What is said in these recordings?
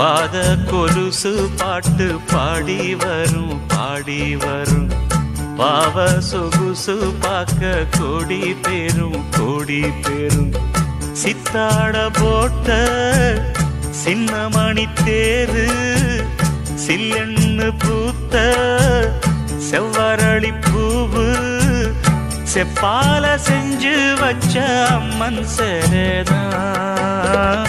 வாத கொலுசு பாட்டு பாடி வரும் பாடி வரும். பாவ சொகுசு பார்க்க கோடி பேரும் கோடி பேரும். சித்தாட போட்ட சின்னமணி தேரு சில்லெண்ணு பூத்த செவ்வரளி பூவு. செப்பால செஞ்சு வச்ச அம்மன் சேரதான்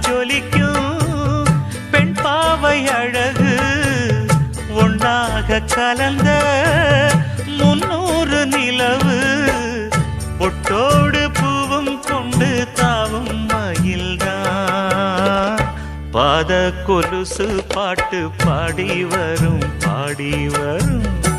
ஜொலிக்கும் பெண் பாவை அழகு ஒன்றாக கலந்த முன்னூறு நிலவு பொட்டோடு பூவும் கொண்டு தாவும் மயில்தான் பாத கொலுசு பாட்டு பாடி வரும் பாடி வரும்.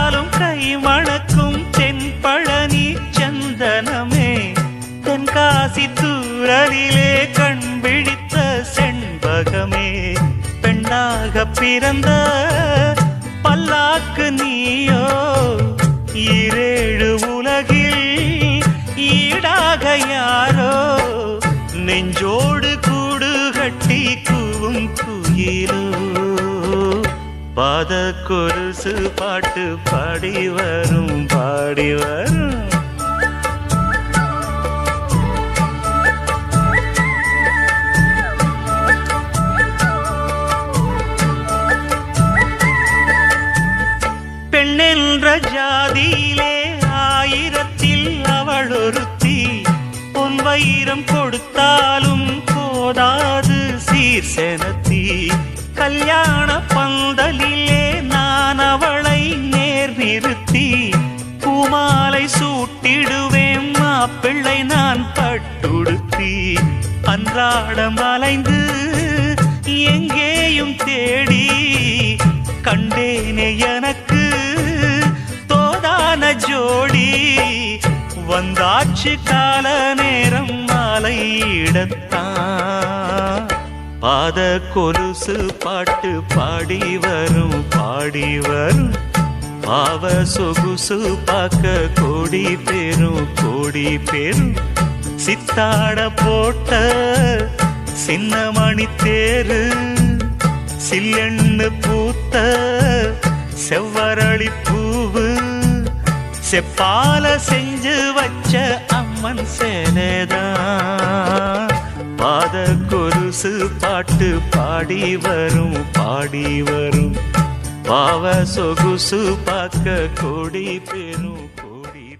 தொட்டாலும் கை மணக்கும் தென்பழனி சந்தனமே. தென்காசி தூரலிலே கண் பிடித்த செண்பகமே. பெண்ணாக பிறந்த பல்லாக்கு நீயோ பாத கொலுசு பாட்டு பாடி வரும் பாடி வரும். பெண்ணென்ற ஜாதியிலே ஆயிரத்தில் அவள் ஒருத்தி பொன் வைரம் கொடுத்தாலும் போதாது சீர் செனத்தி கல்யாண பந்தலிலே நான் அவளை நேர் நிறுத்தி பூமாலை சூட்டிடுவேன் மாப்பிள்ளை நான் பட்டுடுத்தி அன்றாடம் அலைந்து எங்கேயும் தேடி கண்டேனே எனக்கு தோதான ஜோடி. வந்தாச்சு கால நேரம் மாலையிடத்தான். பாத கொலுசு பாட்டு பாடி வரும் பாடி வரும் பாவ சொகுசு பார்க்க கோடி பெரும் கோடி பெரும். சித்தாட போட்ட சின்ன மணி தேரு சில்லெண்ணு பூத்த செவ்வரளி பூவு. செப்பால செஞ்சு வச்ச அம்மன் சேனேதான். பாத கொலுசு பாட்டு பாடி வரும் பாடி வரும். பாவ சொகுசு பார்க்க கொடி பேரும்